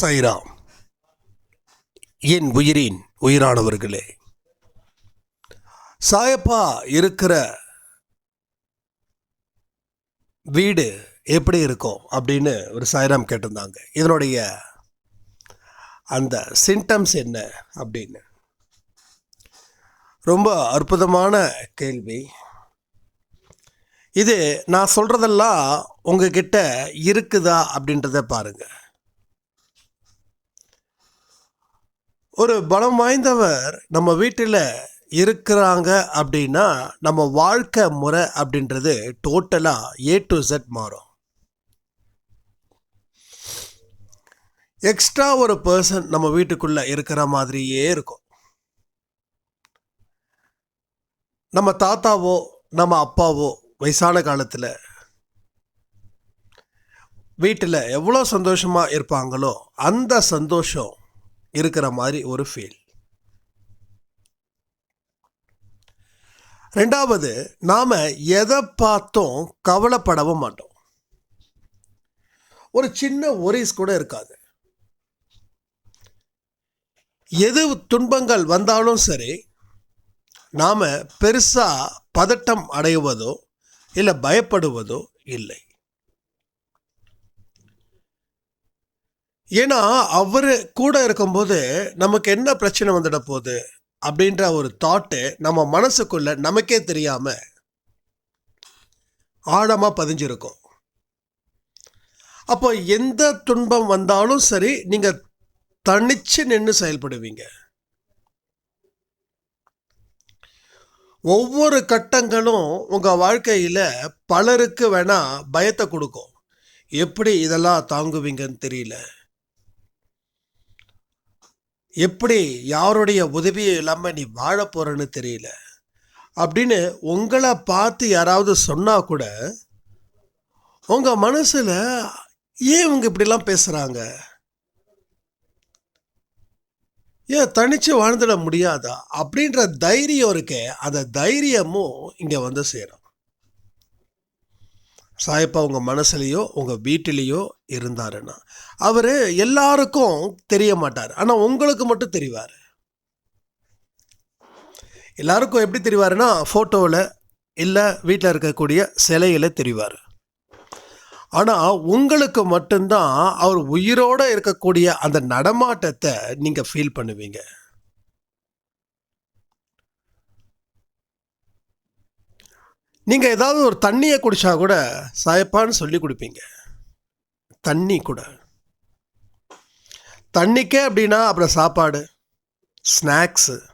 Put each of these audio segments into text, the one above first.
சைராம் என் உயிரின் உயிரானவர்களே சாயப்பா இருக்கிற வீடு எப்படி இருக்கும் அப்படின்னு ஒரு சாய்ராம் கேட்டிருந்தாங்க. இதனுடைய அந்த சிம்டம்ஸ் என்ன அப்படின்னு. ரொம்ப அற்புதமான கேள்வி. இது நான் சொல்கிறதெல்லாம் உங்ககிட்ட இருக்குதா அப்படின்றத பாருங்கள் ஒரு பலம் வாய்ந்தவர் நம்ம வீட்டில் இருக்கிறாங்க அப்படின்னா நம்ம வாழ்க்கை முறை அப்படின்றது டோட்டலாக ஏ டு செட் மாறும். எக்ஸ்ட்ரா ஒரு பர்சன் நம்ம வீட்டுக்குள்ளே இருக்கிற மாதிரியே இருக்கும். நம்ம தாத்தாவோ நம்ம அப்பாவோ வயசான காலத்தில் வீட்டில் எவ்வளோ சந்தோஷமாக இருப்பாங்களோ அந்த சந்தோஷம் இருக்கிற மாதிரி ஒரு ஃபீல் ரெண்டாவது நாம் எதை பார்த்தும் கவலைப்படவும் மாட்டோம். ஒரு சின்ன ஒரிஸ் கூட இருக்காது. எது துன்பங்கள் வந்தாலும் சரி நாம் பெருசாக பதட்டம் அடைவதோ இல்லை பயப்படுவதோ இல்லை. ஏன்னா அவர் கூட இருக்கும்போது நமக்கு என்ன பிரச்சனை வந்துட போகுது அப்படின்ற ஒரு தாட்டு நம்ம மனசுக்குள்ள நமக்கே தெரியாம ஆழமாக பதிஞ்சிருக்கும். அப்போ எந்த துன்பம் வந்தாலும் சரி நீங்கள் தனிச்சு நின்று செயல்படுவீங்க. ஒவ்வொரு கட்டங்களும் உங்கள் வாழ்க்கையில் பலருக்கு வேணா பயத்தை கொடுக்கும். எப்படி இதெல்லாம் தாங்குவீங்கன்னு தெரியல. எப்படி யாருடைய உதவியும் இல்லாமல் நீ வாழ போகிறன்னு தெரியல. அப்படின்னு உங்களை பார்த்து யாராவது சொன்னால் கூட உங்கள் மனசில் ஏன் இவங்க இப்படிலாம் பேசுகிறாங்க ஏன் தனிச்சு வாழ்ந்துட முடியாதா? அப்படின்ற தைரியம் இருக்கே அந்த தைரியமும் இங்கே வந்து சேரும். சாயப்பா உங்கள் மனசுலேயோ உங்கள் வீட்டிலேயோ இருந்தாருன்னா அவர் எல்லாருக்கும் தெரிய மாட்டார். ஆனால் உங்களுக்கு மட்டும் தெரிவார். எல்லாருக்கும் எப்படி தெரிவாருன்னா ஃபோட்டோவில் இல்லை வீட்டில் இருக்கக்கூடிய சிலையில் தெரிவார். ஆனால் உங்களுக்கு மட்டும்தான் அவர் உயிரோடு இருக்கக்கூடிய அந்த நடமாட்டத்தை நீங்கள் ஃபீல் பண்ணுவீங்க. நீங்கள் ஏதாவது ஒரு தண்ணியை குடித்தா கூட சாயப்பான்னு சொல்லி குடிப்பீங்க. தண்ணி கூட. தண்ணிக்கே அப்படின்னா அப்புறம் சாப்பாடு ஸ்நாக்ஸு.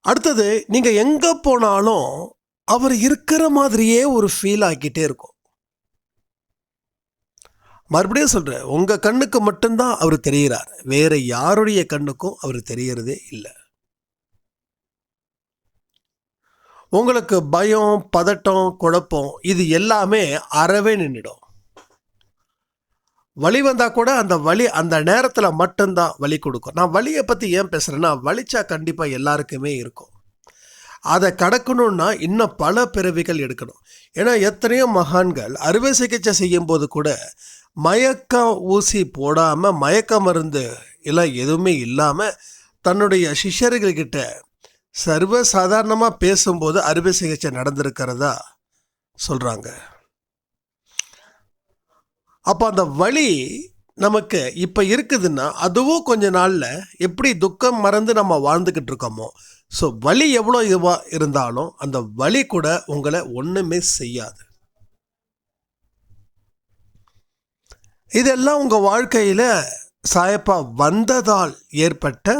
அடுத்தது நீங்கள் எங்கே போனாலும் அவர் இருக்கிற மாதிரியே ஒரு ஃபீல் ஆக்கிட்டே இருக்கும். மறுபடியும் சொல்கிறேன் உங்கள் கண்ணுக்கு மட்டும்தான் அவர் தெரிகிறார் வேறு யாருடைய கண்ணுக்கும் அவர் தெரியறதே இல்லை. உங்களுக்கு பயம் பதட்டம் குழப்பம் இது எல்லாமே அறவே நின்றுடும் வலி வந்தால் கூட அந்த வலி அந்த நேரத்தில் மட்டும்தான் வலி கொடுக்கும். நான் வழியை பற்றி ஏன் பேசுகிறேன்னா வலிச்சா கண்டிப்பாக எல்லாருக்குமே இருக்கும். அதை கடக்கணும்னா இன்னும் பல பிறவிகள் எடுக்கணும். ஏன்னா எத்தனையோ மகான்கள் அறுவை சிகிச்சை செய்யும்போது கூட மயக்க ஊசி போடாமல் மயக்க மருந்து எல்லாம் எதுவுமே இல்லாமல் தன்னுடைய சிஷ்யர்கள்கிட்ட சர்வ சாதாரணமாக பேசும்போது அறுவை சிகிச்சை நடந்திருக்கிறதா சொல்கிறாங்க அப்போ அந்த வழி நமக்கு இப்போ இருக்குதுன்னா அதுவும் கொஞ்ச நாளில் எப்படி துக்கம் மறந்து நம்ம வாழ்ந்துக்கிட்டு இருக்கோமோ ஸோ வலி எவ்வளோ இதுவாக இருந்தாலும் அந்த வலி கூட உங்களை ஒன்றுமே செய்யாது. இதெல்லாம் உங்கள் வாழ்க்கையில் சாயப்பா வந்ததால் ஏற்பட்ட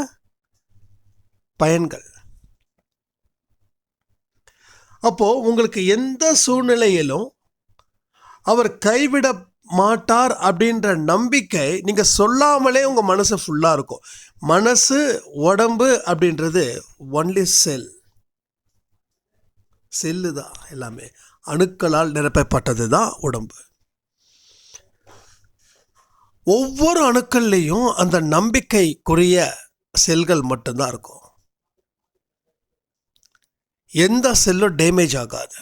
பயன்கள். அப்போது உங்களுக்கு எந்த சூழ்நிலையிலும் அவர் கைவிட மாட்டார் அப்படின்ற நம்பிக்கை நீங்கள் சொல்லாமலே உங்கள் மனசு ஃபுல்லாக இருக்கும். மனசு உடம்பு அப்படின்றது ஒன்லி செல் செல்லு தான் எல்லாமே. அணுக்களால் நிரப்பப்பட்டது தான் உடம்பு. ஒவ்வொரு அணுக்கள்லேயும் அந்த நம்பிக்கைக்குரிய செல்கள் மட்டும்தான் இருக்கும். எந்த செல்லும் டேமேஜ் ஆகாது.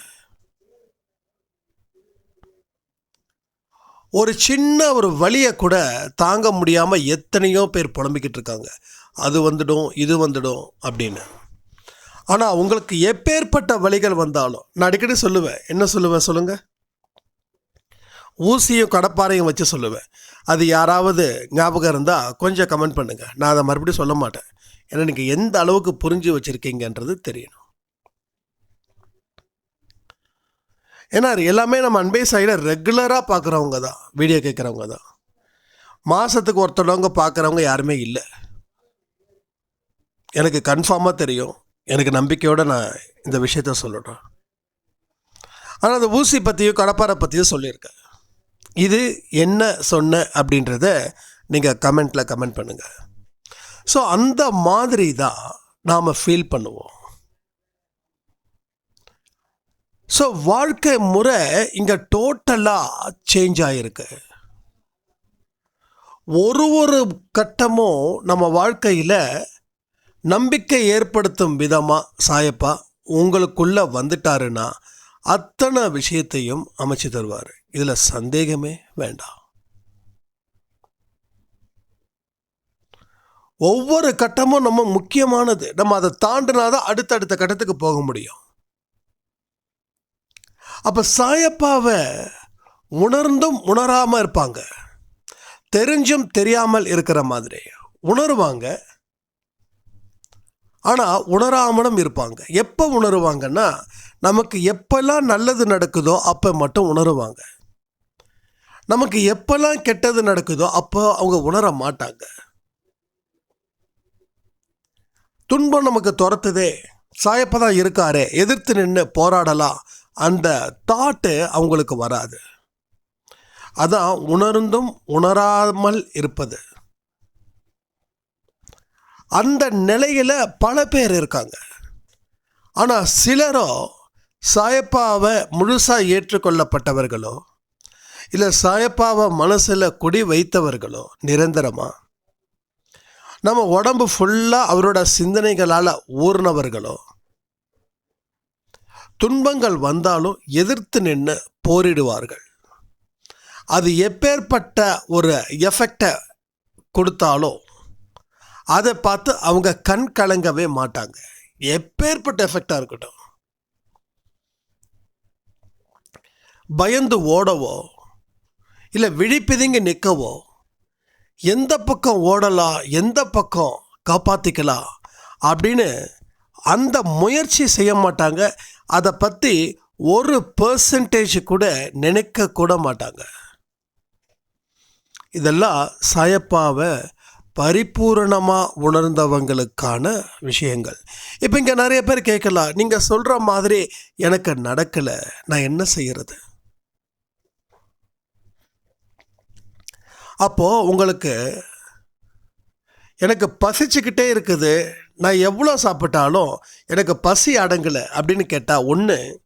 ஒரு சின்ன ஒரு வழியை கூட தாங்க முடியாமல் எத்தனையோ பேர் புலம்பிக்கிட்டு இருக்காங்க. அது வந்துடும் இது வந்துடும் அப்படின்னு. ஆனால் உங்களுக்கு எப்பேற்பட்ட வழிகள் வந்தாலும் நான் அடிக்கடி சொல்லுவேன். என்ன சொல்லுவேன் சொல்லுங்கள் ஊசியும் கடப்பாறையும் வச்சு சொல்லுவேன். அது யாராவது ஞாபகம் இருந்தால் கொஞ்சம் கமெண்ட் பண்ணுங்கள் நான் அதை மறுபடியும் சொல்ல மாட்டேன். ஏன்னா நீங்கள் எந்த அளவுக்கு புரிஞ்சு வச்சுருக்கீங்கன்றது தெரியணும். ஏன்னா எல்லாமே நம்ம அன்பே சைடில் ரெகுலராக பார்க்குறவங்க தான் வீடியோ கேட்குறவங்க தான் மாதத்துக்கு ஒருத்தவங்க பார்க்குறவங்க யாருமே இல்லை. எனக்கு கன்ஃபார்மாக தெரியும். எனக்கு நம்பிக்கையோடு நான் இந்த விஷயத்த சொல்லணும் ஆனால் அந்த ஊசி பற்றியும் கடப்பாரை பற்றியும் சொல்லியிருக்கேன். இது என்ன சொன்ன அப்படின்றத நீங்கள் கமெண்ட்டில் கமெண்ட் பண்ணுங்கள் ஸோ அந்த மாதிரி தான் நாம் ஃபீல் பண்ணுவோம். ஸோ வாழ்க்கை முறை இங்கே டோட்டலாக சேஞ்ச் ஆகிருக்கு ஒரு ஒரு கட்டமும் நம்ம வாழ்க்கையில் நம்பிக்கை ஏற்படுத்தும் விதமாக சாயப்பா உங்களுக்குள்ளே வந்துட்டாருன்னா அத்தனை விஷயத்தையும் அமைச்சு தருவார். இதில் சந்தேகமே வேண்டாம். ஒவ்வொரு கட்டமும் நம்ம முக்கியமானது. நம்ம அதை தாண்டினாதான் அடுத்தடுத்த கட்டத்துக்கு போக முடியும். அப்போ சாயப்பாவை உணர்ந்தும் உணராமல் இருப்பாங்க. தெரிஞ்சும் தெரியாமல் இருக்கிற மாதிரி. உணருவாங்க. ஆனால் உணராமலும் இருப்பாங்க. எப்போ உணருவாங்கன்னா நமக்கு எப்பெல்லாம் நல்லது நடக்குதோ அப்போ மட்டும் உணருவாங்க. நமக்கு எப்பெல்லாம் கெட்டது நடக்குதோ அப்போ அவங்க உணர மாட்டாங்க. துன்பம் நமக்கு துரத்துதே. சாயப்பதான் இருக்காரே. எதிர்த்து நின்று போராடலாம். அந்த தாட்டு அவங்களுக்கு வராது. அதான் உணர்ந்தும் உணராமல் இருப்பது. அந்த நிலையில் பல பேர் இருக்காங்க. ஆனால் சிலரோ சாயப்பாவை முழுசாக ஏற்றுக்கொள்ளப்பட்டவர்களோ இல்லை சாயப்பாவை மனசில் குடி வைத்தவர்களோ நிரந்தரமாக நம்ம உடம்பு ஃபுல்லாக அவரோட சிந்தனைகளால் ஊர்னவர்களோ துன்பங்கள் வந்தாலும் எதிர்த்து நின்று போரிடுவார்கள். அது எப்பேற்பட்ட ஒரு எஃபெக்டை கொடுத்தாலும் அதை பார்த்து அவங்க கண் கலங்கவே மாட்டாங்க. எப்பேற்பட்ட எஃபெக்டாக இருக்கட்டும். பயந்து ஓடவோ இல்லை விழிப்பிதுங்கி நிற்கவோ எந்த பக்கம் ஓடலாம் எந்த பக்கம் காப்பாற்றிக்கலாம் அப்படின்னு அந்த முயற்சி செய்ய மாட்டாங்க. அதை பற்றி ஒரு பர்சன்டேஜ் கூட நினைக்க கூட மாட்டாங்க. இதெல்லாம் சாயப்பாவை பரிபூரணமாக உணர்ந்தவங்களுக்கான விஷயங்கள். இப்போ இங்கே நிறைய பேர் கேட்கலாம் நீங்கள் சொல்கிற மாதிரி எனக்கு நடக்கலை நான் என்ன செய்கிறது அப்போது உங்களுக்கு எனக்கு பசிச்சுக்கிட்டே இருக்குது நான் எவ்வளோ சாப்பிட்டாலும் எனக்கு பசி அடங்கலை அப்படின்னு கேட்டால் ஒன்று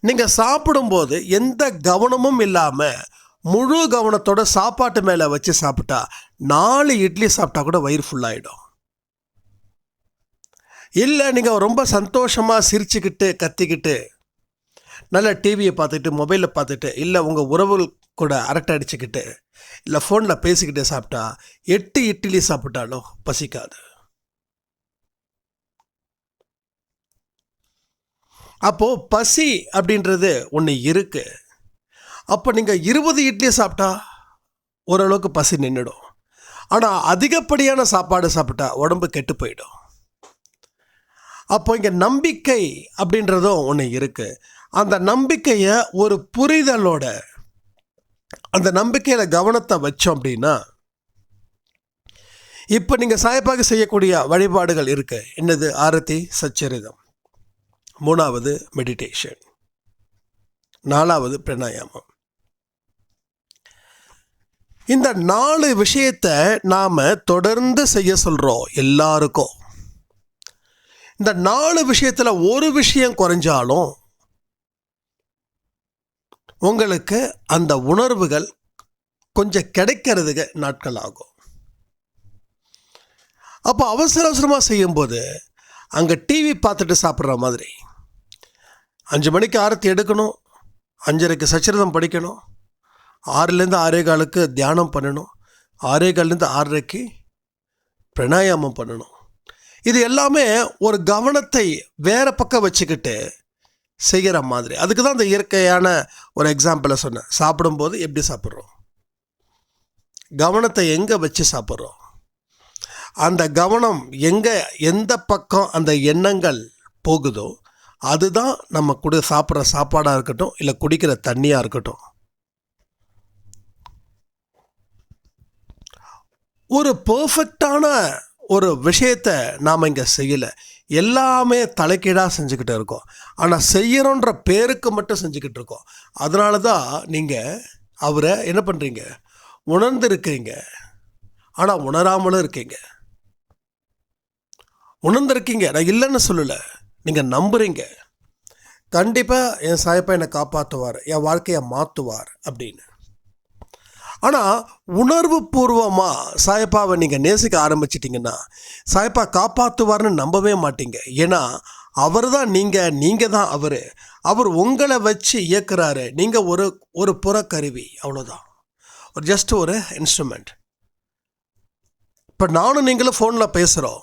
நீங்கள் சாப்பிடும்போது எந்த கவனமும் இல்லாமல் முழு கவனத்தோட சாப்பாட்டு மேலே வச்சு சாப்பிட்டா நாலு இட்லி சாப்பிட்டா கூட வயிறு ஃபுல்லாகிடும் இல்லை நீங்கள் ரொம்ப சந்தோஷமாக சிரிச்சுக்கிட்டு கத்திக்கிட்டு நல்ல டிவியை பார்த்துட்டு மொபைலில் பார்த்துட்டு இல்லை உங்கள் உறவுகள் கூட அரட்டை அடிச்சுக்கிட்டு இல்லை ஃபோனில் பேசிக்கிட்டே சாப்பிட்டா எட்டு இட்லி சாப்பிட்டாலும் பசிக்காது. அப்போது பசி அப்படின்றது ஒன்று இருக்குது அப்போ நீங்கள் இருபது இட்லி சாப்பிட்டா ஓரளவுக்கு பசி நின்றுடும் ஆனால் அதிகப்படியான சாப்பாடு சாப்பிட்டா உடம்பு கெட்டு போயிடும். அப்போ இங்கே நம்பிக்கை அப்படின்றதும் ஒன்று இருக்குது அந்த நம்பிக்கையை ஒரு புரிதலோட அந்த நம்பிக்கையில் கவனத்தை வச்சோம் அப்படின்னா இப்போ நீங்கள் சாயப்பாக செய்யக்கூடிய வழிபாடுகள் இருக்குது என்னது? ஆரத்தி சச்சரிதம். மூணாவது மெடிடேஷன் நாலாவது பிரணாயாமம். இந்த நாலு விஷயத்தை நாம் தொடர்ந்து செய்ய சொல்கிறோம் எல்லாருக்கும். இந்த நாலு விஷயத்தில் ஒரு விஷயம் குறைஞ்சாலும் உங்களுக்கு அந்த உணர்வுகள் கொஞ்சம் கிடைக்கிறதுக்கு நாட்கள் ஆகும். அப்போ அவசர அவசரமாக செய்யும்போது அங்கே டிவி பார்த்துட்டு சாப்பிட்ற மாதிரி அஞ்சு மணிக்கு ஆரத்தி எடுக்கணும் அஞ்சரைக்கு சச்சரிதம் படிக்கணும் ஆறுலேருந்து ஆறே காலுக்கு தியானம் பண்ணணும் ஆறே கால்லேருந்து ஆறரைக்கு பிரணாயாமம் பண்ணணும். இது எல்லாமே ஒரு கவனத்தை வேறு பக்கம் வச்சுக்கிட்டு செய்கிற மாதிரி. அதுக்கு தான் இந்த இயற்கையான ஒரு எக்ஸாம்பிளை சொன்னேன். சாப்பிடும்போது எப்படி சாப்பிட்றோம்? கவனத்தை எங்கே வச்சு சாப்பிட்றோம்? அந்த கவனம் எங்கே எந்த பக்கம் அந்த எண்ணங்கள் போகுதோ அதுதான் நம்ம கூட சாப்பிட்ற சாப்பாடாக இருக்கட்டும் இல்லை குடிக்கிற தண்ணியாக இருக்கட்டும். ஒரு பர்ஃபெக்டான ஒரு விஷயத்தை நாம் இங்கே செய்யலை. எல்லாமே தலைக்கீழாக செஞ்சுக்கிட்டு இருக்கோம். ஆனால் செய்யணுன்ற பேருக்கு மட்டும் செஞ்சுக்கிட்டு இருக்கோம். அதனால தான் நீங்கள் அவரை என்ன பண்ணுறீங்க உணர்ந்துருக்கீங்க ஆனால் உணராமலும் இருக்கீங்க. உணர்ந்திருக்கீங்க. நான் இல்லைன்னு சொல்லலை. நீங்கள் நம்புகிறீங்க கண்டிப்பாக என் சாயப்பா என்னை காப்பாற்றுவார் என் வாழ்க்கையை மாற்றுவார் அப்படின்னு. ஆனால் உணர்வு பூர்வமாக சாயப்பாவை நீங்கள் நேசிக்க ஆரம்பிச்சிட்டிங்கன்னா சாயப்பா காப்பாற்றுவார்னு நம்பவே மாட்டீங்க. ஏன்னா அவர் தான் நீங்கள் நீங்கள் தான் அவர். அவர் உங்களை வச்சு இயக்குறாரு. நீங்கள் ஒரு ஒரு புறக்கருவி அவ்வளோதான் ஒரு ஜஸ்ட் ஒரு இன்ஸ்ட்ருமெண்ட் இப்போ நானும் நீங்களும் ஃபோனில் பேசுகிறோம்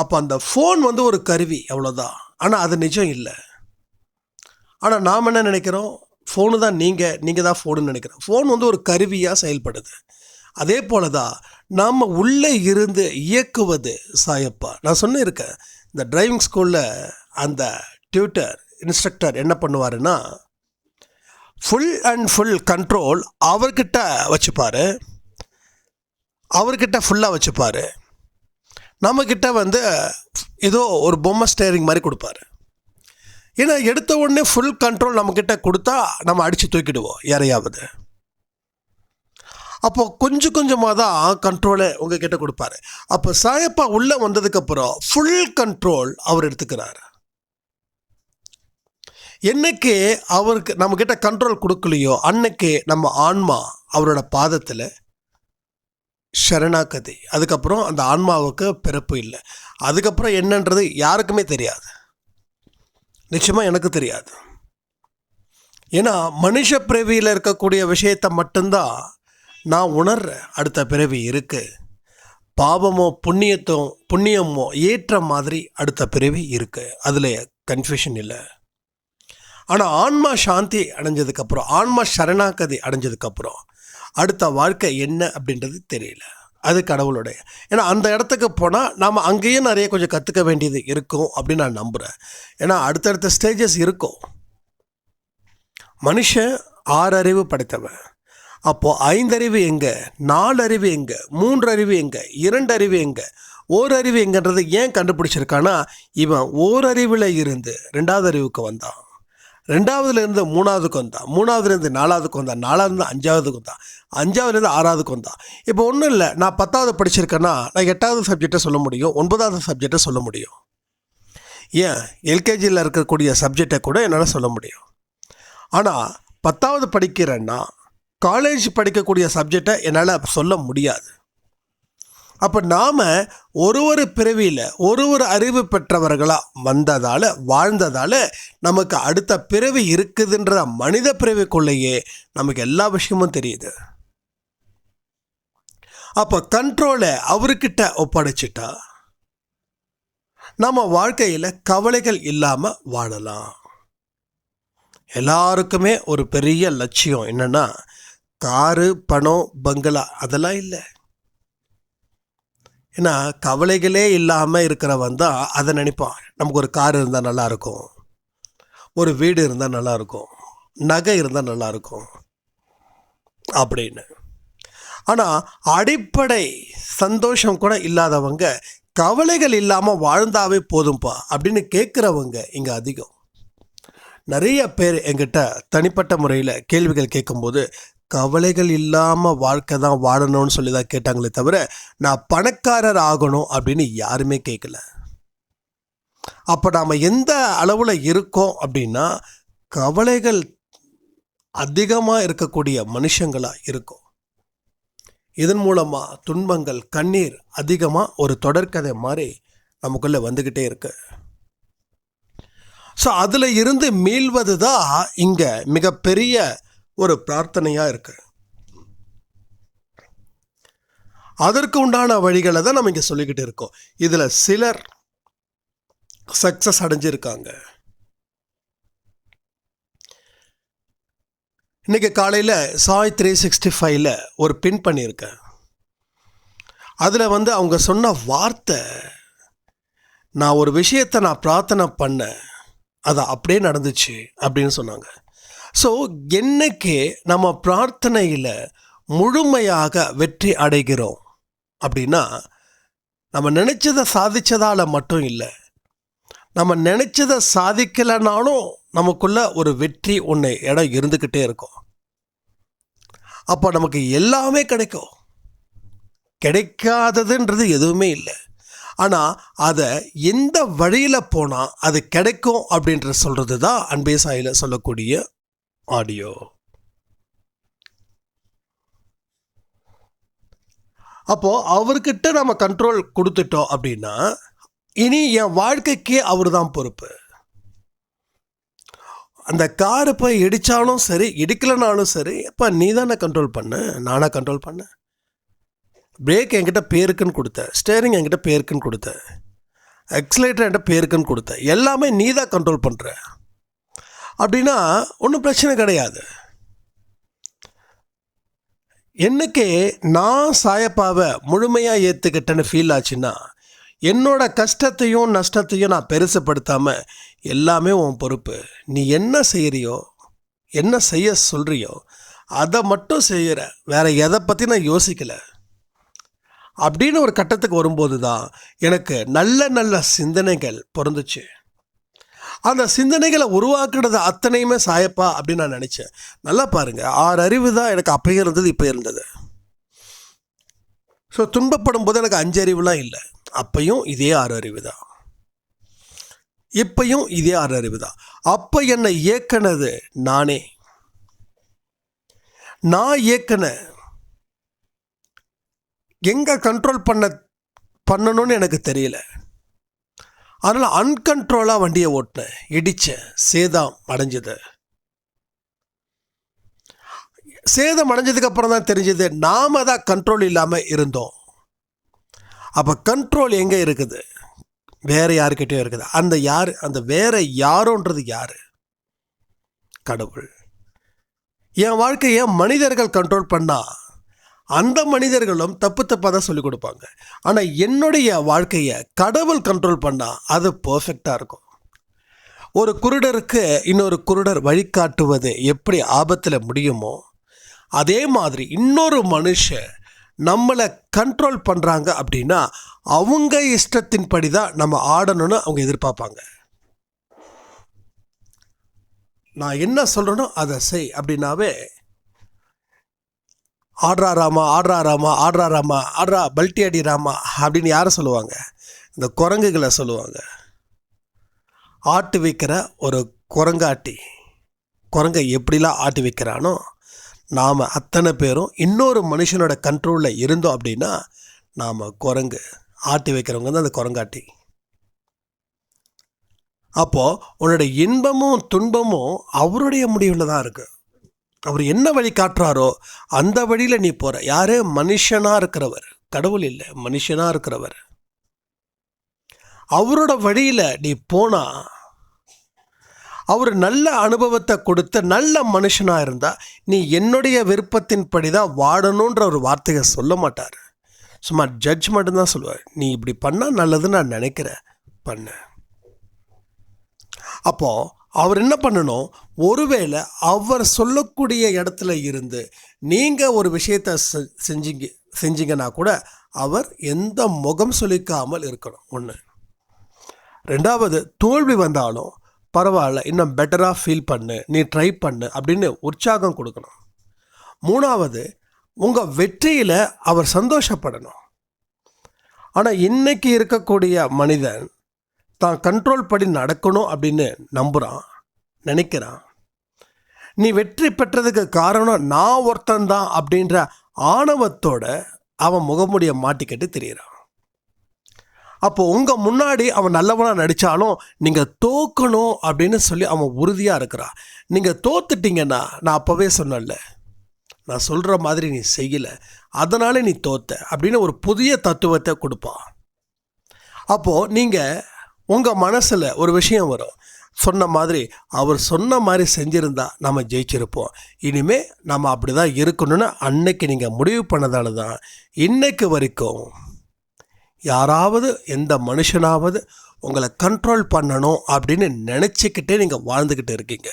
அப்போ அந்த ஃபோன் வந்து ஒரு கருவி அவ்வளோதான் ஆனால் அது நிஜம் இல்லை. ஆனால் நாம் என்ன நினைக்கிறோம்? ஃபோனு தான் நீங்கள் நீங்கள் தான் ஃபோனுன்னு நினைக்கிறோம். ஃபோன் வந்து ஒரு கருவியாக செயல்படுது. அதே போல தான் நாம் உள்ளே இருந்து இயக்குவது சாயப்பா. நான் சொன்னிருக்கேன் இந்த டிரைவிங் ஸ்கூலில் அந்த டியூட்டர் இன்ஸ்ட்ரக்டர் என்ன பண்ணுவாருன்னா ஃபுல் அண்ட் ஃபுல் கண்ட்ரோல் அவர்கிட்ட வச்சுப்பார். அவர்கிட்ட ஃபுல்லாக வச்சுப்பார். நம்மக்கிட்ட வந்து ஏதோ ஒரு பொம்மை ஸ்டேரிங் மாதிரி கொடுப்பாரு. ஏன்னா எடுத்த உடனே ஃபுல் கண்ட்ரோல் நம்மக்கிட்ட கொடுத்தா நம்ம அடித்து தூக்கிடுவோம் யாரையாவது. அப்போது கொஞ்சம் கொஞ்சமாக தான் கண்ட்ரோலை உங்ககிட்ட கொடுப்பாரு. அப்போ சாயப்பா உள்ளே வந்ததுக்கப்புறம் ஃபுல் கண்ட்ரோல் அவர் எடுத்துக்கிறாரு. என்னைக்கு அவருக்கு நம்மக்கிட்ட கண்ட்ரோல் கொடுக்கலையோ அன்னைக்கு நம்ம ஆன்மா அவரோட பாதத்தில் ஷரணாகதி. அதுக்கப்புறம் அந்த ஆன்மாவுக்கு பிறப்பு இல்லை. அதுக்கப்புறம் என்னன்றது யாருக்குமே தெரியாது. நிச்சயமாக எனக்கு தெரியாது. ஏன்னா மனுஷ பிறவியில் இருக்கக்கூடிய விஷயத்தை மட்டும்தான் நான் உணர்றேன். அடுத்த பிறவி இருக்குது பாவமோ புண்ணியத்தோ புண்ணியமோ ஏற்ற மாதிரி அடுத்த பிறவி இருக்குது அதில் கன்ஃபியூஷன் இல்லை. ஆனால் ஆன்மா சாந்தி அடைஞ்சதுக்கப்புறம் ஆன்மா சரணாகதி அடைஞ்சதுக்கப்புறம் அடுத்த வாழ்க்கை என்ன அப்படின்றது தெரியல. அது கடவுளுடைய. ஏன்னா அந்த இடத்துக்கு போனால் நாம் அங்கேயும் நிறைய கொஞ்சம் கற்றுக்க வேண்டியது இருக்கும் அப்படின்னு நான் நம்புகிறேன் ஏன்னா அடுத்தடுத்த ஸ்டேஜஸ் இருக்கும். மனுஷன் ஆறு அறிவு படைத்தவன். அப்போது ஐந்தறிவு எங்கே? நாலு அறிவு எங்கே? மூன்று அறிவு எங்கே? இரண்டு அறிவு எங்கே? ஓரறிவு எங்கன்றது ஏன் கண்டுபிடிச்சிருக்கான்னா இவன் ஓரறிவில் இருந்து ரெண்டாவது அறிவுக்கு வந்தான். ரெண்டாவதுலேருந்து மூணாவதுக்கு வந்தான் மூணாவதுலேருந்து நாலாவதுக்கு வந்தான் நாலாவதுலேருந்து அஞ்சாவதுக்கு வந்தான் அஞ்சாவதுலேருந்து ஆறாவதுக்கு வந்தான் இப்போ ஒன்றும் இல்லை நான் பத்தாவது படிச்சிருக்கேன்னா நான் எட்டாவது சப்ஜெக்டை சொல்ல முடியும் ஒன்பதாவது சப்ஜெக்டை சொல்ல முடியும். ஏன்? எல்கேஜியில் இருக்கக்கூடிய சப்ஜெக்டை கூட என்னால் சொல்ல முடியும். ஆனால் பத்தாவது படிக்கிறேன்னா காலேஜ் படிக்கக்கூடிய சப்ஜெக்டை என்னால் சொல்ல முடியாது. அப்போ நாம் ஒரு ஒரு பிறவியில் ஒரு ஒரு அறிவு பெற்றவர்களாக வந்ததால் வாழ்ந்ததால் நமக்கு அடுத்த பிறவி இருக்குதுன்ற மனித பிறவிக்குள்ளேயே நமக்கு எல்லா விஷயமும் தெரியுது. அப்போ கண்ட்ரோலை அவர்கிட்ட ஒப்படைச்சிட்டா? நம்ம வாழ்க்கையில் கவலைகள் இல்லாமல் வாழலாம். எல்லாருக்குமே ஒரு பெரிய லட்சியம் என்னென்னா காரு பணம் பங்களா அதெல்லாம் இல்லை. ஏன்னா கவலைகளே இல்லாமல் இருக்கிறவன் தான் அதை நினைப்பான். நமக்கு ஒரு கார் இருந்தால் நல்லாயிருக்கும் ஒரு வீடு இருந்தால் நல்லாயிருக்கும் நகை இருந்தால் நல்லாயிருக்கும் அப்படின்னு. ஆனால் அடிப்படை சந்தோஷம் கூட இல்லாதவங்க கவலைகள் இல்லாமல் வாழ்ந்தாவே போதும்பா அப்படின்னு கேட்குறவங்க இங்கே அதிகம். நிறைய பேர் எங்கிட்ட தனிப்பட்ட முறையில் கேள்விகள் கேட்கும்போது கவலைகள் இல்லாமல் வாழ்க்கை தான் வாழணும்னு சொல்லி தான் கேட்டாங்களே தவிர நான் பணக்காரர் ஆகணும் அப்படின்னு யாருமே கேட்கல அப்போ நாம் எந்த அளவில் இருக்கோம் அப்படின்னா கவலைகள் அதிகமாக இருக்கக்கூடிய மனுஷங்களாக இருக்கும். இதன் மூலமாக துன்பங்கள் கண்ணீர் அதிகமாக ஒரு தொடர்கதை மாதிரி நமக்குள்ளே வந்துக்கிட்டே இருக்கு. ஸோ அதில் இருந்து மீள்வது தான் இங்கே மிகப்பெரிய ஒரு பிரார்த்தனையாக இருக்கு. அதற்கு உண்டான வழிகளை தான் நம்ம இங்கே சொல்லிக்கிட்டு இருக்கோம். இதில் சிலர் சக்ஸஸ் அடைஞ்சிருக்காங்க. இன்னைக்கு காலையில் சாய் த்ரீ சிக்ஸ்டி ஃபைவ்ல ஒரு பின் பண்ணியிருக்கேன். அதில் வந்து அவங்க சொன்ன வார்த்தை நான் ஒரு விஷயத்தை நான் பிரார்த்தனை பண்ணேன் அது அப்படியே நடந்துச்சு அப்படின்னு சொன்னாங்க. ஸோ என்னைக்கு நம்ம பிரார்த்தனையில் முழுமையாக வெற்றி அடைகிறோம்? அப்படின்னா நம்ம நினச்சதை சாதித்ததால் மட்டும் இல்லை. நம்ம நினச்சதை சாதிக்கலைனாலும் நமக்குள்ள ஒரு வெற்றி ஒன்று இடம் இருந்துக்கிட்டே இருக்கும். அப்போ நமக்கு எல்லாமே கிடைக்கும். கிடைக்காததுன்றது எதுவுமே இல்லை. ஆனால் அதை எந்த வழியில் போனால் அது கிடைக்கும் அப்படின்ற சொல்கிறது தான் அன்பே சாயில் சொல்லக்கூடிய ஆடியோ. அப்போது அவர்கிட்ட நம்ம கண்ட்ரோல் கொடுத்துட்டோம் அப்படின்னா இனி என் வாழ்க்கைக்கே அவர் தான் பொறுப்பு. அந்த காரு போய் இடித்தாலும் சரி இடிக்கலைனாலும் சரி இப்போ நீ தானே கண்ட்ரோல் பண்ண? நானாக கண்ட்ரோல் பண்ணேன் பிரேக் என்கிட்ட பேருக்குன்னு கொடுத்த ஸ்டேரிங் என்கிட்ட பேருக்குன்னு கொடுத்த எக்ஸலேட்டர் என்கிட்ட பேருக்குன்னு கொடுத்த எல்லாமே நீ தான் கண்ட்ரோல் பண்ணுற அப்படின்னா ஒன்றும் பிரச்சனை கிடையாது. என்னைக்கே நான் சாயப்பாவை முழுமையாக ஏற்றுக்கிட்டேன்னு ஃபீல் ஆச்சுன்னா என்னோட கஷ்டத்தையும் நஷ்டத்தையும் நான் பெருசுப்படுத்தாமல் எல்லாமே உன் பொறுப்பு. நீ என்ன செய்கிறியோ என்ன செய்ய சொல்கிறியோ அதை மட்டும் செய்கிற வேற எதை பற்றி நான் யோசிக்கலை. அப்படின்னு ஒரு கட்டத்துக்கு வரும்போது தான் எனக்கு நல்ல நல்ல சிந்தனைகள் பிறந்துச்சு அந்த சிந்தனைகளை உருவாக்குறது அத்தனையுமே சாயப்பா அப்படின்னு நான் நினச்சேன். நல்லா பாருங்கள் ஆறு அறிவு தான் எனக்கு அப்பயே இருந்தது இப்போ இருந்தது. ஸோ துன்பப்படும் போது எனக்கு அஞ்சு அறிவுலாம் இல்லை. அப்பையும் இதே ஆறு அறிவு தான். இப்பையும் இதே ஆறு அறிவு தான். அப்போ என்னை இயக்குனது நானே. நான் இயக்கின எங்கே கண்ட்ரோல் பண்ண பண்ணணும்னு எனக்கு தெரியல. அதனால் அன்கண்ட்ரோலாக வண்டியை ஓட்டினேன். இடித்தேன் சேதம் அடைஞ்சது. சேதம் அடைஞ்சதுக்கப்புறம் தான் தெரிஞ்சது நாம் தான் கண்ட்ரோல் இல்லாமல் இருந்தோம். அப்போ கண்ட்ரோல் எங்கே இருக்குது? வேறு யாருக்கிட்டேயும் இருக்குது. அந்த யார் அந்த வேறு யாரோன்றது யார்? கடவுள். என் வாழ்க்கையை மனிதர்கள் கண்ட்ரோல் பண்ணால் அந்த மனிதர்களும் தப்பு தப்பாக தான் சொல்லிக் கொடுப்பாங்க. ஆனால் என்னுடைய வாழ்க்கையை கடவுள் கண்ட்ரோல் பண்ணால் அது பர்ஃபெக்டாக இருக்கும். ஒரு குருடருக்கு இன்னொரு குருடர் வழிகாட்டுவது எப்படி ஆபத்தில் முடியுமோ அதே மாதிரி இன்னொரு மனுஷன் நம்மளை கண்ட்ரோல் பண்ணுறாங்க அப்படின்னா அவங்க இஷ்டத்தின்படி தான் நம்ம ஆடணும்னு அவங்க எதிர்பார்ப்பாங்க. நான் என்ன சொல்கிறேனோ அதை செய் அப்படின்னாவே ஆட்ரா ராமா ஆட்ரா ராமா ஆட்ரா ராமா ஆட்ரா பல்ட்டி அடி ராமா அப்படின்னு யாரை சொல்லுவாங்க? இந்த குரங்குகளை சொல்லுவாங்க. ஆட்டு வைக்கிற ஒரு குரங்காட்டி. குரங்கை எப்படிலாம் ஆட்டி வைக்கிறானோ நாம் அத்தனை பேரும் இன்னொரு மனுஷனோட கண்ட்ரோலில் இருந்தோம் அப்படின்னா நாம் குரங்கு ஆட்டி வைக்கிறவங்க தான் அந்த குரங்காட்டி. அப்போது உன்னோட இன்பமும் துன்பமும் அவருடைய முடிவில் தான் இருக்குது அவர் என்ன வழி காட்டுறாரோ அந்த வழியில் நீ போகிற யார்? மனுஷனாக இருக்கிறவர். கடவுள் இல்லை. மனுஷனாக இருக்கிறவர். அவரோட வழியில் நீ போனால் அவர் நல்ல அனுபவத்தை கொடுத்த நல்ல மனுஷனாக இருந்தால் நீ என்னுடைய விருப்பத்தின்படி தான் வாடணுன்ற ஒரு வார்த்தையை சொல்ல மாட்டார். சும்மா ஜட்ஜ் மட்டும்தான் சொல்லுவார். நீ இப்படி பண்ணால் நல்லதுன்னு நான் நினைக்கிறேன். பண்ண. அப்போது அவர் என்ன பண்ணணும்? ஒருவேளை அவர் சொல்லக்கூடிய இடத்துல இருந்து நீங்கள் ஒரு விஷயத்தை செ- செஞ்சீங்க செஞ்சீங்கன்னா கூட அவர் எந்த முகம் சொல்லிக்காமல் இருக்கணும். ஒன்று ரெண்டாவது தோல்வி வந்தாலும் பரவாயில்ல இன்னும் பெட்டராக ஃபீல் பண்ணு நீ ட்ரை பண்ணு அப்படின்னு உற்சாகம் கொடுக்கணும். மூணாவது உங்கள் வெற்றியில் அவர் சந்தோஷப்படணும். ஆனால் இன்னைக்கு இருக்கக்கூடிய மனிதன் தான் கண்ட்ரோல் படி நடக்கணும் அப்படின்னு நம்புகிறான் நினைக்கிறான். நீ வெற்றி பெற்றதுக்கு காரணம் நான் ஒருத்தன்தான் அப்படின்ற ஆணவத்தோட அவன் முகமுடிய மாட்டிக்கிட்டு திரியிறான். அப்போ உங்கள் முன்னாடி அவன் நல்லவனாக நடித்தாலும் நீங்கள் தோக்கணும் அப்படின்னு சொல்லி அவன் உறுதியாக இருக்கிறான். நீங்கள் தோத்துட்டீங்கன்னா நான் அப்போவே சொன்னேன்ல நான் சொல்கிற மாதிரி நீ செய்யலை அதனால் நீ தோத்த அப்படின்னு ஒரு புதிய தத்துவத்தை கொடுப்பான். அப்போது நீங்கள் உங்கள் மனசில் ஒரு விஷயம் வரும். சொன்ன மாதிரி அவர் சொன்ன மாதிரி செஞ்சுருந்தா நம்ம ஜெயிச்சிருப்போம். இனிமேல் நம்ம அப்படி தான் இருக்கணும்னு அன்னைக்கு நீங்கள் முடிவு பண்ணதால தான் இன்னைக்கு வரைக்கும் யாராவது எந்த மனுஷனாவது உங்களை கண்ட்ரோல் பண்ணணும் அப்படின்னு நினச்சிக்கிட்டே நீங்கள் வாழ்ந்துக்கிட்டு இருக்கீங்க.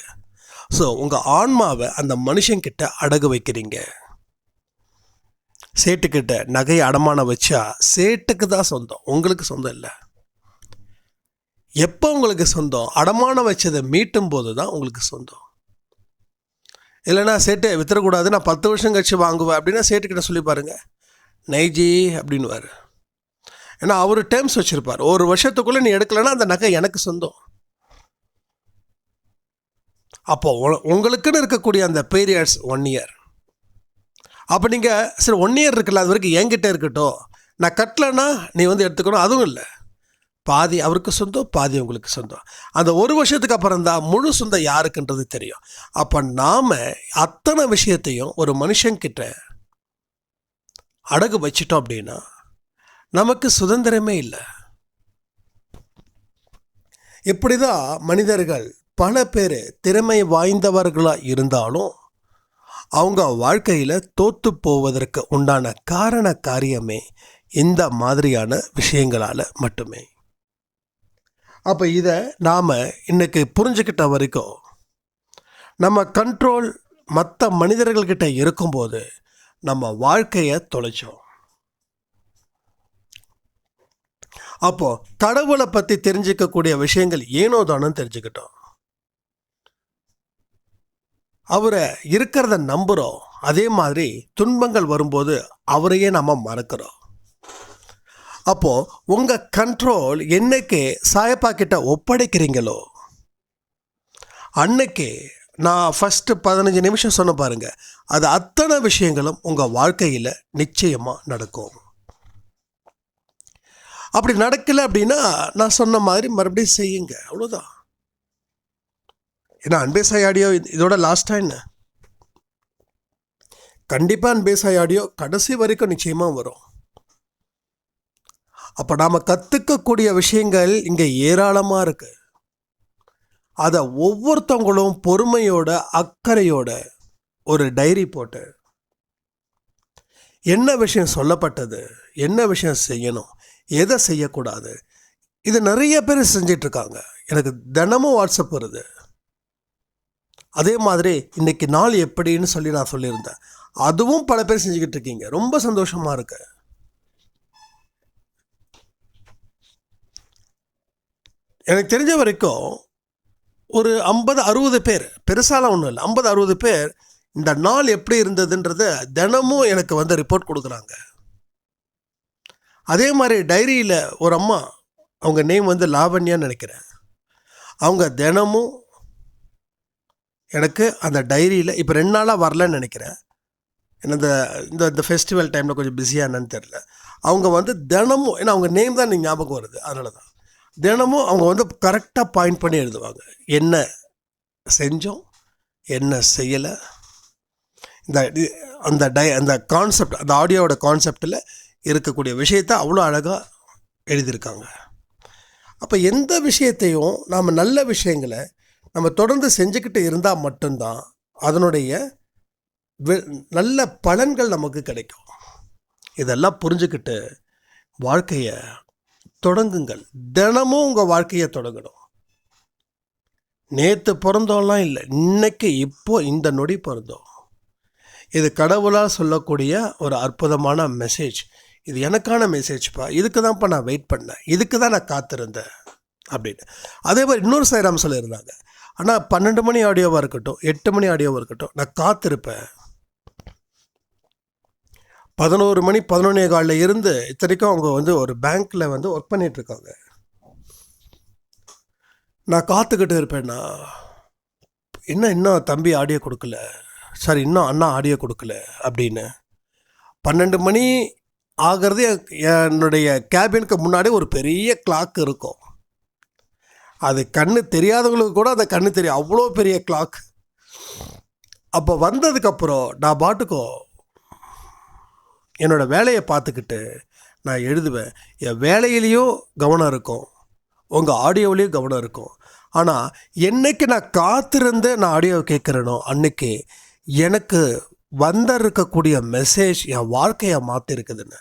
ஸோ உங்கள் ஆன்மாவை அந்த மனுஷங்கிட்ட அடகு வைக்கிறீங்க. சேட்டுக்கிட்ட நகை அடமானம் வச்சா சேட்டுக்கு தான் சொந்தம். உங்களுக்கு சொந்தம் இல்லை. எப்போ உங்களுக்கு சொந்தம்? அடமானம் வச்சதை மீட்டும் போது தான் உங்களுக்கு சொந்தம். இல்லைனா சேட்டு வித்துறக்கூடாது நான் பத்து வருஷம் கழிச்சு வாங்குவேன் அப்படின்னா சேட்டுக்கிட்ட சொல்லி பாருங்கள் நைஜி அப்படின்னுவார். ஏன்னா அவர் டேர்ம்ஸ் வச்சுருப்பார். ஒரு வருஷத்துக்குள்ளே நீ எடுக்கலைன்னா அந்த நகை எனக்கு சொந்தம். அப்போ உங்களுக்குன்னு இருக்கக்கூடிய அந்த பீரியட்ஸ் ஒன் இயர் அப்போ நீங்கள் சரி ஒன் இயர் இருக்குல்ல அது வரைக்கும் என்கிட்ட இருக்கட்டும். நான் கட்டலைன்னா நீ வந்து எடுத்துக்கணும் அதுவும் இல்லை. பாதி அவருக்கு சொந்தம் பாதி உங்களுக்கு சொந்தம். அந்த ஒரு வருஷத்துக்கு அப்புறம் தான் முழு சொந்தம் யாருக்குன்றது தெரியும். அப்போ நாம் அத்தனை விஷயத்தையும் ஒரு மனுஷங்கிட்ட அடகு வச்சிட்டோம் அப்படின்னா நமக்கு சுதந்திரமே இல்லை. இப்படி தான் மனிதர்கள் பல பேர் திறமை வாய்ந்தவர்களாக இருந்தாலும் அவங்க வாழ்க்கையில் தோற்று போவதற்கு உண்டான காரண காரியமே இந்த மாதிரியான விஷயங்களால் மட்டுமே. அப்போ இதை நாம் இன்றைக்கி புரிஞ்சுக்கிட்ட வரைக்கும் நம்ம கண்ட்ரோல் மற்ற மனிதர்கள்கிட்ட இருக்கும்போது நம்ம வாழ்க்கையை தொலைச்சோம். அப்போது கடவுளை பற்றி தெரிஞ்சுக்கக்கூடிய விஷயங்கள் ஏனோ தானோன்னு தெரிஞ்சுக்கிட்டோம். அவரை இருக்கிறத நம்புகிறோம் அதே மாதிரி துன்பங்கள் வரும்போது அவரையே நம்ம மறக்கிறோம். அப்போது உங்கள் கண்ட்ரோல் என்னைக்கு சாயப்பா கிட்ட ஒப்படைக்கிறீங்களோ அன்னைக்கு நான் ஃபஸ்ட்டு பதினஞ்சு நிமிஷம் சொன்ன பாருங்க அது அத்தனை விஷயங்களும் உங்கள் வாழ்க்கையில் நிச்சயமாக நடக்கும். அப்படி நடக்கலை அப்படின்னா நான் சொன்ன மாதிரி மறுபடியும் செய்யுங்க அவ்வளோதான் ஏன்னா அன்பேசாய் ஆடியோ இதோட லாஸ்ட்டாக என்ன? கண்டிப்பாக அன்பேசாய் ஆடியோ கடைசி வரைக்கும் நிச்சயமாக வரும். அப்போ நாம் கற்றுக்கக்கூடிய விஷயங்கள் இங்கே ஏராளமாக இருக்குது அதை ஒவ்வொருத்தவங்களும் பொறுமையோட அக்கறையோட ஒரு டைரி போட்டு என்ன விஷயம் சொல்லப்பட்டது என்ன விஷயம் செய்யணும் எதை செய்யக்கூடாது இது நிறைய பேர் செஞ்சிட்ருக்காங்க. எனக்கு தினமும் வாட்ஸ்அப் வருது. அதே மாதிரி இன்னைக்கு நாள் எப்படின்னு சொல்லி நான் சொல்லியிருந்தேன். அதுவும் பல பேர் செஞ்சுக்கிட்டு இருக்கீங்க ரொம்ப சந்தோஷமாக இருக்குது எனக்கு தெரிஞ்ச வரைக்கும் ஒரு ஐம்பது அறுபது பேர் பெருசாலாம் ஒன்றும் இல்லை ஐம்பது அறுபது பேர் இந்த நாள் எப்படி இருந்ததுன்றத தினமும் எனக்கு வந்து ரிப்போர்ட் கொடுக்குறாங்க. அதே மாதிரி டைரியில் ஒரு அம்மா அவங்க நேம் வந்து லாவண்யான்னு நினைக்கிறேன். அவங்க தினமும் எனக்கு அந்த டைரியில் இப்போ ரெண்டு நாளாக வரலன்னு நினைக்கிறேன். ஏன்னா இந்த இந்த இந்த ஃபெஸ்டிவல் டைமில் கொஞ்சம் பிஸியாக என்னன்னு தெரில அவங்க வந்து தினமும் ஏன்னா அவங்க நேம் தான் ஞாபகம் வருது அதனால தான் தினமும் அவங்க வந்து கரெக்டாக பாயிண்ட் பண்ணி எழுதுவாங்க. என்ன செஞ்சோம் என்ன செய்யலை. இந்த அந்த டை அந்த கான்செப்ட் அந்த ஆடியோவோட கான்செப்டில் இருக்கக்கூடிய விஷயத்தை அவ்வளோ அழகாக எழுதியிருக்காங்க. அப்போ எந்த விஷயத்தையும் நாம் நல்ல விஷயங்களை நம்ம தொடர்ந்து செஞ்சுக்கிட்டு இருந்தால் மட்டும்தான் அதனுடைய வெ- நல்ல பலன்கள் நமக்கு கிடைக்கும். இதெல்லாம் புரிஞ்சுக்கிட்டு வாழ்க்கையை தொடங்குங்கள். தினமும் உங்கள் வாழ்க்கையை தொடங்கணும். நேற்று பிறந்தோம்லாம் இல்லை இன்னைக்கு இப்போ இந்த நொடி பிறந்தோம். இது கடவுளாக சொல்லக்கூடிய ஒரு அற்புதமான மெசேஜ் இது எனக்கான மெசேஜ்ப்பா இதுக்கு தான்ப்பா நான் வெயிட் பண்ணேன். இதுக்கு தான் நான் காத்திருந்தேன். அப்படின்னு. அதே மாதிரி இன்னொரு சைராம் சொல்லியிருந்தாங்க. ஆனால் பன்னெண்டு மணி ஆடியோவாக இருக்கட்டும் எட்டு மணி ஆடியோவாக இருக்கட்டும் நான் காத்திருப்பேன். பதினோரு மணி பதினொன்னே காலில் இருந்து இத்தனைக்கும் அவங்க வந்து ஒரு பேங்க்கில் வந்து ஒர்க் பண்ணிகிட்ருக்காங்க நான் காத்துக்கிட்டு இருப்பேன்னா இன்னும் இன்னும் தம்பி ஆடியோ கொடுக்கல? சாரி இன்னும் அண்ணா ஆடியோ கொடுக்கல? அப்படின்னு. பன்னெண்டு மணி ஆகிறது என்- என்னுடைய கேபினுக்கு முன்னாடி ஒரு பெரிய கிளாக் இருக்கும். அது கண்ணு தெரியாதவங்களுக்கு கூட அந்த கண்ணு தெரியும். அவ்வளோ பெரிய கிளாக் அப்போ வந்ததுக்கப்புறம் நான் பாட்டுக்கோ என்னோட வேலையை பார்த்துக்கிட்டு நான் எழுதுவேன். என் வேலையிலையும் கவனம் இருக்கும். உங்கள் ஆடியோவிலையும் கவனம் இருக்கும். ஆனால் என்னைக்கு நான் காத்திருந்து நான் ஆடியோ கேட்குறேனோ அன்னைக்கு எனக்கு வந்த இருக்கக்கூடிய மெசேஜ் என் வாழ்க்கையை மாற்றிருக்குதுன்னு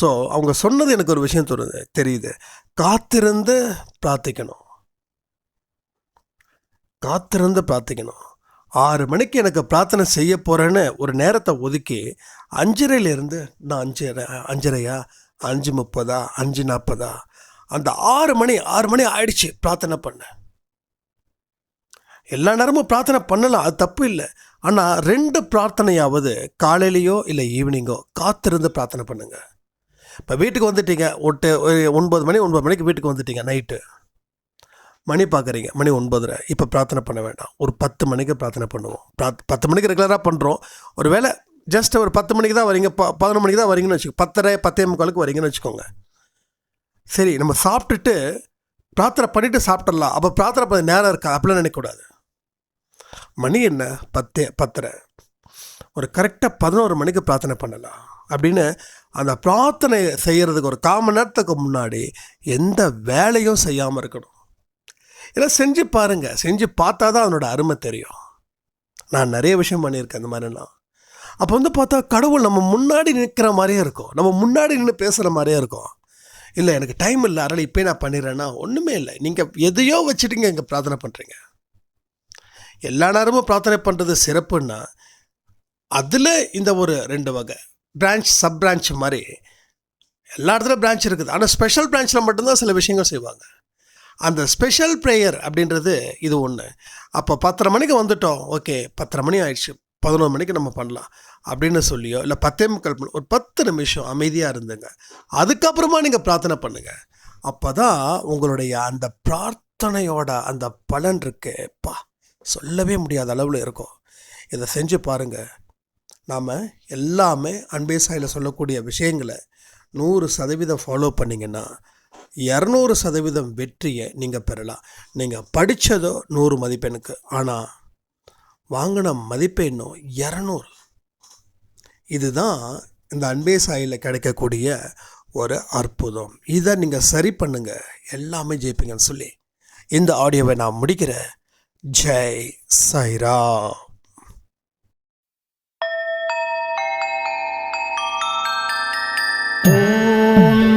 ஸோ அவங்க சொன்னது எனக்கு ஒரு விஷயம் தோணுது தெரியுது. காத்திருந்து பிரார்த்திக்கணும். காத்திருந்து பிரார்த்திக்கணும். ஆறு மணிக்கு எனக்கு பிரார்த்தனை செய்ய போகிறேன்னு ஒரு நேரத்தை ஒதுக்கி அஞ்சரையிலேருந்து நான் அஞ்சரை அஞ்சரையா? அஞ்சு முப்பதா? அஞ்சு நாற்பதா அந்த ஆறு மணி ஆறு மணி ஆயிடுச்சு பிரார்த்தனை பண்ண. எல்லா நேரமும் பிரார்த்தனை பண்ணலாம் அது தப்பு இல்லை. ஆனால் ரெண்டு பிரார்த்தனையாவது காலையிலையோ இல்லை ஈவினிங்கோ காத்திருந்து பிரார்த்தனை பண்ணுங்கள் இப்போ வீட்டுக்கு வந்துட்டீங்க ஒட்டு ஒரு ஒன்பது மணி ஒன்பது மணிக்கு வீட்டுக்கு வந்துட்டீங்க நைட்டு. மணி பார்க்குறீங்க மணி ஒன்பதரை. இப்போ பிரார்த்தனை பண்ண வேண்டாம். ஒரு பத்து மணிக்கு பிரார்த்தனை பண்ணுவோம். பிராத் பத்து மணிக்கு ரெகுலராக பண்ணுறோம் ஒரு வேளை ஜஸ்ட் ஒரு பத்து மணிக்கு தான் வரீங்க ப பதினொரு மணிக்கு தான் வரீங்கன்னு வச்சுக்கோ பத்தரை பத்தே முக்காலுக்கு வரீங்கன்னு வச்சுக்கோங்க. சரி நம்ம சாப்பிட்டுட்டு பிரார்த்தனை பண்ணிவிட்டு சாப்பிட்றலாம் அப்போ பிரார்த்தனை பண்ண நேரம் இருக்கா? அப்படிலாம் நினைக்கக்கூடாது. மணி என்ன? பத்தே பத்தரை. ஒரு கரெக்டாக பதினோரு மணிக்கு பிரார்த்தனை பண்ணலாம். அப்படின்னு அந்த பிரார்த்தனை செய்கிறதுக்கு ஒரு கால் மணி நேரத்துக்கு முன்னாடி எந்த வேலையும் செய்யாமல் இருக்கணும். இதெல்லாம் செஞ்சு பாருங்கள் செஞ்சு பார்த்தா தான் அதனோட அருமை தெரியும். நான் நிறைய விஷயம் பண்ணியிருக்கேன் அந்த மாதிரிலாம். அப்போ வந்து பார்த்தா கடவுள் நம்ம முன்னாடி நிற்கிற மாதிரியே இருக்கும். நம்ம முன்னாடி நின்று பேசுகிற மாதிரியே இருக்கும். இல்லை எனக்கு டைம் இல்லை. அதனால் இப்போ நான் பண்ணிடுறேன்னா ஒன்றுமே இல்லை. நீங்கள் எதையோ வச்சுட்டுங்க இங்கே பிரார்த்தனை பண்ணுறீங்க எல்லா நேரமும் பிரார்த்தனை பண்ணுறது சிறப்புன்னா அதில் இந்த ஒரு ரெண்டு வகை. பிரான்ச் சப் பிரான்ச் மாதிரி. எல்லா இடத்துல பிரான்ச் இருக்குது. ஆனால் ஸ்பெஷல் பிரான்ச்சில் மட்டும்தான் சில விஷயங்கள் செய்வாங்க. அந்த ஸ்பெஷல் ப்ரேயர் அப்படின்றது இது ஒன்று அப்போ பத்தரை மணிக்கு வந்துட்டோம். ஓகே பத்தரை மணி ஆயிடுச்சு. பதினோரு மணிக்கு நம்ம பண்ணலாம் அப்படின்னு சொல்லியோ இல்லை பத்தே முக்கால் மணி ஒரு பத்து நிமிஷம் அமைதியாக இருந்துங்க. அதுக்கப்புறமா நீங்கள் பிரார்த்தனை பண்ணுங்கள் அப்போ தான் உங்களுடைய அந்த பிரார்த்தனையோட அந்த பலன் இருக்கு. பா சொல்லவே முடியாத அளவில் இருக்கும். இதை செஞ்சு பாருங்கள் நாம் எல்லாமே அன்பே சாயில் சொல்லக்கூடிய விஷயங்களை நூறு சதவீதம் ஃபாலோ பண்ணிங்கன்னா இரநூறு சதவீதம் வெற்றியை நீங்கள் பெறலாம். நீங்கள் படித்ததோ நூறு மதிப்பெண்ணுக்கு ஆனால் வாங்கின மதிப்பெண்ணோ இரநூறு. இதுதான் இந்த அன்பே சாயில் கிடைக்கக்கூடிய ஒரு அற்புதம். இதை நீங்கள் சரி பண்ணுங்கள் எல்லாமே ஜெயிப்பீங்கன்னு சொல்லி இந்த ஆடியோவை நான் முடிக்கிறேன் ஜெய் சாய்ராம். Mm-hmm.